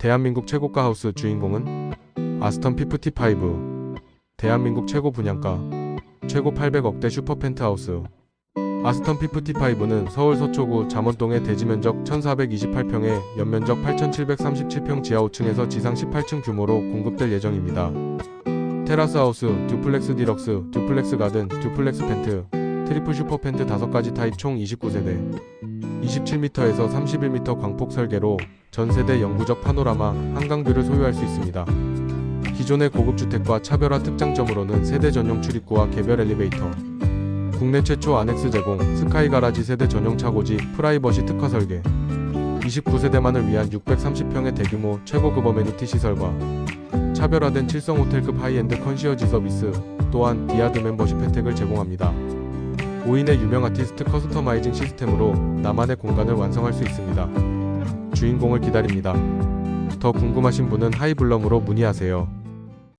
대한민국 최고가 하우스 주인공은 아스턴 P55 대한민국 최고 분양가 최고 800억대 슈퍼 펜트하우스 아스턴 P55는 서울 서초구 잠원동의 대지 면적 1428평에 연면적 8737평 지하 5층에서 지상 18층 규모로 공급될 예정입니다. 테라스 하우스, 듀플렉스 디럭스, 듀플렉스 가든, 듀플렉스 펜트, 트리플 슈퍼 펜트 5가지 타입 총 29세대 27m에서 31m 광폭 설계로 전세대 영구적 파노라마 한강뷰를 소유할 수 있습니다. 기존의 고급 주택과 차별화 특장점으로는 세대 전용 출입구와 개별 엘리베이터, 국내 최초 아넥스 제공, 스카이 가라지 세대 전용 차고지, 프라이버시 특화 설계, 29세대만을 위한 630평의 대규모 최고급 어메니티 시설과 차별화된 7성 호텔급 하이엔드 컨시어지 서비스, 또한 디아드 멤버십 혜택을 제공합니다. 5인의 유명 아티스트 커스터마이징 시스템으로 나만의 공간을 완성할 수 있습니다. 주인공을 기다립니다. 더 궁금하신 분은 하이블럼으로 문의하세요.